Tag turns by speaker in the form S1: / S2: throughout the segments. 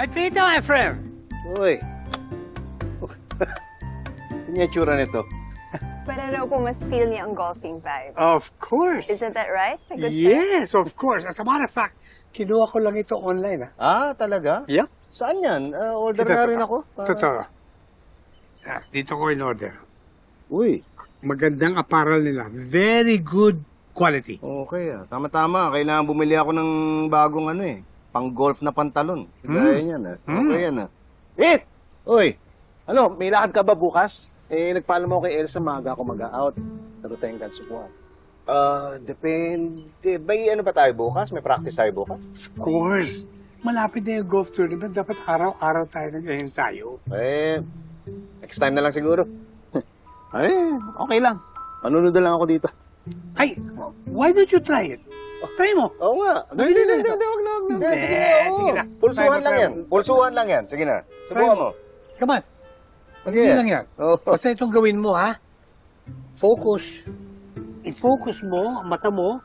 S1: Pepito, my friend.
S2: Uy. Ano yung tsura nito?
S3: Para raw po mas feel niya ang golfing vibe.
S1: Of course.
S3: Isn't that right? my good?
S1: Yes, of course. As a matter of fact, kinuha ko lang ito online, ah.
S2: Ah, talaga?
S1: Yeah.
S2: Saan yan? Ah, order
S1: Ito,
S2: na rin ako. Para-
S1: Totoo. Ah, dito ko in order.
S2: Uy,
S1: Magandang apparel nila. Very good quality.
S2: okay ah. Tama-tama. Kailangan bumili ako ng bagong ano eh. Pang golf na pantalon. Gaya niyan ah.
S1: Hmm.
S2: Okay yan ah. Eh! Uy!
S4: Ano, may lakad ka ba bukas? Eh, nagpaalam mo kay Elsa, maaga ako mag-out. Pero thank God, subuhan.
S2: Ah, depende. Bay, ano ba tayo bukas? May practice tayo bukas?
S1: Of course. Malapit na yung golf tournament. Dapat araw-araw tayo nag-ensayo.
S2: Eh, next time na lang siguro.
S4: Ay, okay lang. Manunod na lang ako dito.
S1: Ay, why don't you try it? Try mo.
S2: Oo nga. Hindi, hindi, hindi, hindi, wag na, wag na.
S1: Hindi,
S2: Sige na, oo.
S1: sige na.
S2: Pulsuhan lang yan. Pulsuhan lang yan. Sige na. Subukan mo.
S1: Come on.
S2: Sige.
S1: Hindi lang yan. Basta itong gawin mo, ha? Focus. I-focus mo ang mata mo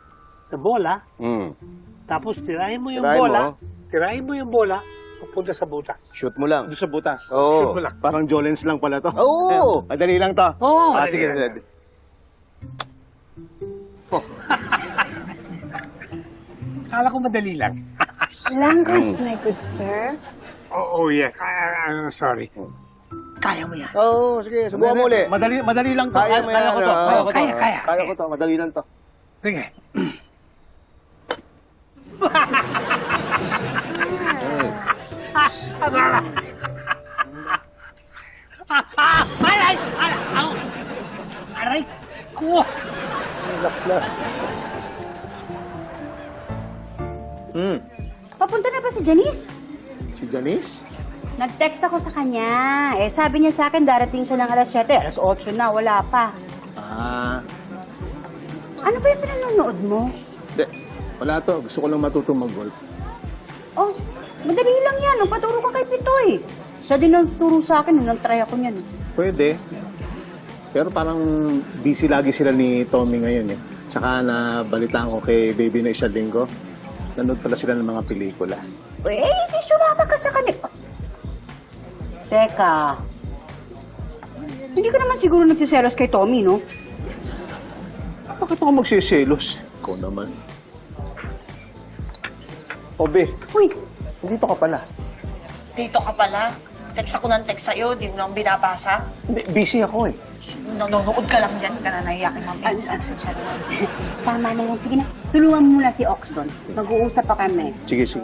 S1: sa bola,
S2: Hmm.
S1: tapos tirahin mo yung
S2: Tirahin
S1: bola,
S2: mo.
S1: tirahin mo yung bola, papunta sa butas.
S2: Shoot mo lang.
S4: Doon sa butas.
S1: Shoot
S2: Oo.
S1: mo lang.
S4: Parang Jolens lang pala to.
S2: Oo.
S4: Madali lang to.
S1: Oo,
S4: Ah,
S1: madali
S4: sige,
S1: lang.
S4: Sige.
S1: Kala ko madali lang.
S3: Language, my good sir.
S1: Oh, oh yes. I, I, I'm sorry. Kaya mo yan.
S2: Oo, sige. Subukan mo ulit.
S4: Madali, madali lang to.
S2: Kaya mo yan,
S4: ko to.
S2: ah.
S4: Kaya ko to.
S1: Kaya, kaya.
S4: Kaya ko to. Madali lang to.
S1: Sige. Aray! Aray! Au! Aray! Ko!
S4: Relax lang. Hmm.
S5: Papunta na ba si Janice?
S4: Si Janice?
S5: Nag-text ako sa kanya. Eh, sabi niya sa akin, darating siya ng alas 7. Alas 8 na, wala pa.
S4: Ah.
S5: Ano ba yung pinanonood mo?
S4: Hindi. Wala to. Gusto ko lang matutong mag-golf.
S5: Oh, madali lang yan. Magpaturo ka kay Pitoy. Siya din ang turo sa akin. Nung try ako niyan.
S4: Pwede. Pero parang busy lagi sila ni Tommy ngayon eh. Tsaka na balitaan ko kay baby na isang linggo. Nanood pala sila ng mga pelikula.
S5: Eh, di sumama ka sa kanila. Teka. Hindi ka naman siguro nagsiselos kay Tommy, no?
S4: Bakit ako magsiselos? Ikaw naman. Obe,
S5: Uy,
S4: dito ka pala.
S6: Dito ka pala. Text ako ng text sa'yo, di mo lang binabasa.
S4: Hindi, busy ako eh.
S6: Nanonood ka lang dyan, ka na nahiya kay Ma'am Elsa. Pasensya na.
S5: tama na yan. Sige na, tulungan mo muna si Ox doon. Mag-uusap pa kami.
S4: Sige, sige.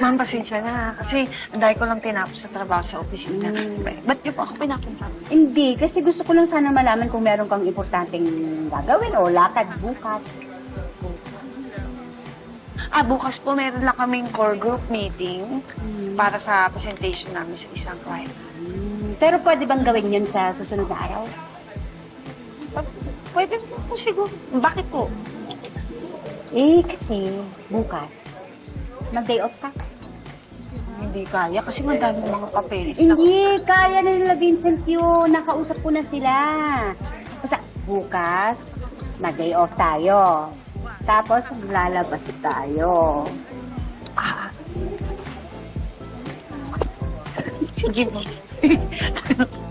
S6: Ma'am, pasensya na. Kasi ang dahil ko lang tinapos sa trabaho sa opisina. Ba- Ba't niyo po ako pinapunta?
S5: Hindi, kasi gusto ko lang sana malaman kung meron kang importanteng gagawin o lakad bukas.
S6: Ah, bukas po meron lang kaming core group meeting para sa presentation namin sa isang client.
S5: Hmm, Pero pwede bang gawin yun sa susunod na araw?
S6: Pwede po, po siguro. Bakit po?
S5: Eh, kasi bukas, mag-day off ka.
S6: Hindi kaya kasi madaming mga papeles na
S5: Hindi, kaya na nila Vincent yun. Nakausap ko na sila. Basta bukas, mag-day off tayo. Tapos, lalabas tayo.
S6: Sige po.